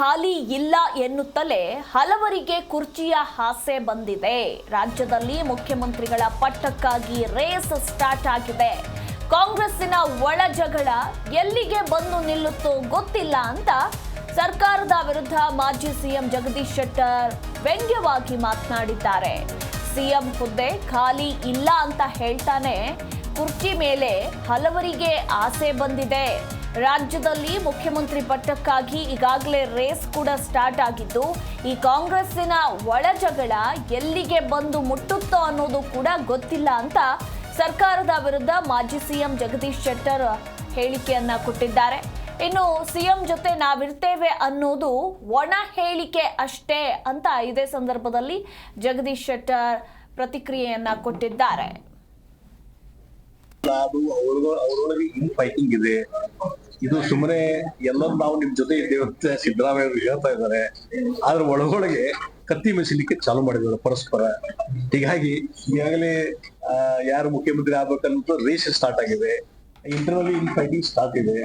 ಖಾಲಿ ಇಲ್ಲ ಎನ್ನುತ್ತಲೇ ಹಲವರಿಗೆ ಕುರ್ಚಿಯ ಆಸೆ ಬಂದಿದೆ. ರಾಜ್ಯದಲ್ಲಿ ಮುಖ್ಯಮಂತ್ರಿಗಳ ಪಟ್ಟಕ್ಕಾಗಿ ರೇಸ್ ಸ್ಟಾರ್ಟ್ ಆಗಿದೆ. ಕಾಂಗ್ರೆಸ್ಸಿನ ಒಳ ಜಗಳ ಎಲ್ಲಿಗೆ ಬಂದು ನಿಲ್ಲುತ್ತೋ ಗೊತ್ತಿಲ್ಲ ಅಂತ ಸರ್ಕಾರದ ವಿರುದ್ಧ ಮಾಜಿ ಸಿಎಂ ಜಗದೀಶ್ ಶೆಟ್ಟರ್ ವ್ಯಂಗ್ಯವಾಗಿ ಮಾತನಾಡಿದ್ದಾರೆ. ಸಿಎಂ ಹುದ್ದೆ ಖಾಲಿ ಇಲ್ಲ ಅಂತ ಹೇಳ್ತಾನೆ. ಕುರ್ಚಿ ಮೇಲೆ ಹಲವರಿಗೆ ಆಸೆ ಬಂದಿದೆ. ರಾಜ್ಯದಲ್ಲಿ ಮುಖ್ಯಮಂತ್ರಿ ಪಟ್ಟಕ್ಕಾಗಿ ಈಗಾಗಲೇ ರೇಸ್ ಕೂಡ ಸ್ಟಾರ್ಟ್ ಆಗಿದ್ದು, ಈ ಕಾಂಗ್ರೆಸ್ಸಿನ ಒಳ ಜಗಳ ಎಲ್ಲಿಗೆ ಬಂದು ಮುಟ್ಟುತ್ತೋ ಅನ್ನೋದು ಕೂಡ ಗೊತ್ತಿಲ್ಲ ಅಂತ ಸರ್ಕಾರದ ವಿರುದ್ಧ ಮಾಜಿ ಸಿಎಂ ಜಗದೀಶ್ ಶೆಟ್ಟರ್ ಹೇಳಿಕೆಯನ್ನ ಕೊಟ್ಟಿದ್ದಾರೆ. ಇನ್ನು ಸಿಎಂ ಜೊತೆ ನಾವಿರ್ತೇವೆ ಅನ್ನೋದು ಒಣ ಹೇಳಿಕೆ ಅಷ್ಟೇ ಅಂತ ಇದೇ ಸಂದರ್ಭದಲ್ಲಿ ಜಗದೀಶ್ ಶೆಟ್ಟರ್ ಪ್ರತಿಕ್ರಿಯೆಯನ್ನ ಕೊಟ್ಟಿದ್ದಾರೆ. ಇದು ಸುಮ್ಮನೆ ಎಲ್ಲರೂ ನಾವು ನಿಮ್ ಜೊತೆ ಇದ್ದೇವೆ ಅಂತ ಸಿದ್ದರಾಮಯ್ಯ ಹೇಳ್ತಾ ಇದ್ದಾರೆ. ಆದ್ರೆ ಒಳಗೊಳಗೆ ಕತ್ತಿ ಮೆಸಿಲಿಕ್ಕೆ ಚಾಲು ಮಾಡಿದ್ರು ಪರಸ್ಪರ. ಹೀಗಾಗಿ, ಈಗಾಗಲೇ ಯಾರು ಮುಖ್ಯಮಂತ್ರಿ ಆಗ್ಬೇಕಂತ ರೇಸ್ ಸ್ಟಾರ್ಟ್ ಆಗಿದೆ. ಇಂಟರ್ನಲಿ ಇನ್ ಫೈಟಿಂಗ್ ಸ್ಟಾರ್ಟ್ ಇದೆ.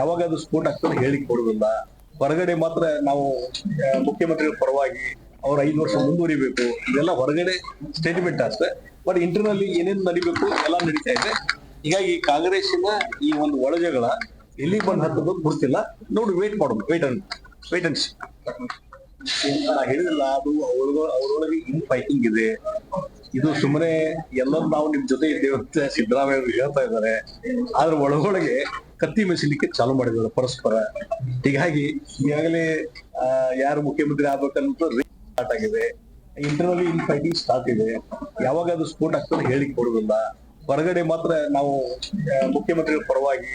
ಯಾವಾಗ ಅದು ಸ್ಫೋಟ ಆಗ್ತದೆ ಹೇಳಿಕ್ ಕೊಡುದಿಲ್ಲ ಹೊರಗಡೆ ಮಾತ್ರ ನಾವು ಮುಖ್ಯಮಂತ್ರಿಗಳ ಪರವಾಗಿ ಅವ್ರ ಐದು ವರ್ಷ ಮುಂದುವರಿಬೇಕು. ಇದೆಲ್ಲ ಹೊರಗಡೆ ಸ್ಟೇಟ್ಮೆಂಟ್ ಅಷ್ಟೇ. ಬಟ್ ಇಂಟರ್ನಲ್ಲಿ ಏನೇನು ನಡಿಬೇಕು ಎಲ್ಲ ನಡೀತಾ ಇದೆ. ಹೀಗಾಗಿ ಕಾಂಗ್ರೆಸ್ಸಿನ ಈ ಒಂದು ಒಳಜಗಳ ಎಲ್ಲಿ ಬಂದ್ ಹತ್ತದ ಗೊತ್ತಿಲ್ಲ ನೋಡಿ ವೇಟ್ ಮಾಡೋದು ವೇಟ್ ಅನ್ ವೇಟ್ ಅನ್ಸ್ ಹೇಳಿದಿಲ್ಲ ಅದು ಅವ್ರಿಗ ಅವ್ರೊಳಗೆ ಇನ್ ಫೈಟಿಂಗ್ ಇದೆ. ಇದು ಸುಮ್ಮನೆ ಎಲ್ಲರೂ ನಾವು ನಿಮ್ ಜೊತೆ ಇದ್ದೇವೆ ಅಂತ ಸಿದ್ದರಾಮಯ್ಯ ಅವರು ಹೇಳ್ತಾ ಇದ್ದಾರೆ. ಆದ್ರೆ ಒಳಗೊಳಗೆ ಕತ್ತಿ ಮೆಸಿಲಿಕ್ಕೆ ಚಾಲು ಮಾಡಿದ್ದಾರೆ ಪರಸ್ಪರ. ಹೀಗಾಗಿ, ಈಗಾಗಲೇ ಯಾರು ಮುಖ್ಯಮಂತ್ರಿ ಆಗ್ಬೇಕಂತ ಸ್ಟಾರ್ಟ್ ಆಗಿದೆ. ಇಂಟರ್ನಲ್ ಇನ್ ಫೈಟಿಂಗ್ ಸ್ಟಾರ್ಟ್ ಇದೆ. ಯಾವಾಗ ಅದು ಸ್ಪೋರ್ಟ್ ಆಗ್ತದೆ ಹೇಳಿಕ್ ಕೊಡುದಿಲ್ಲ ಹೊರಗಡೆ ಮಾತ್ರ ನಾವು ಮುಖ್ಯಮಂತ್ರಿಗಳ ಪರವಾಗಿ